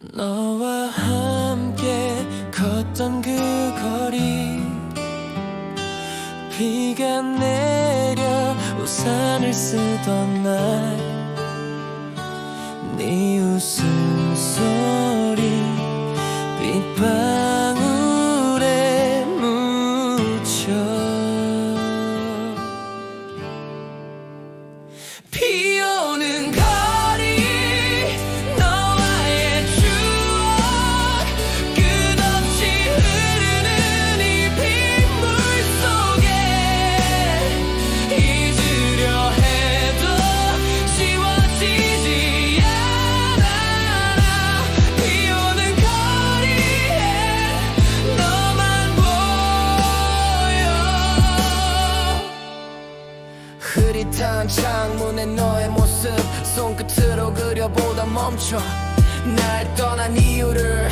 너와 함께 걷던 그 거리. 비가 내려 우산을 쓰던 날. 네 웃음소리 빗방 흐릿한 창문에 너의 모습 손끝으로 그려보다 멈춰 날 떠난 이유를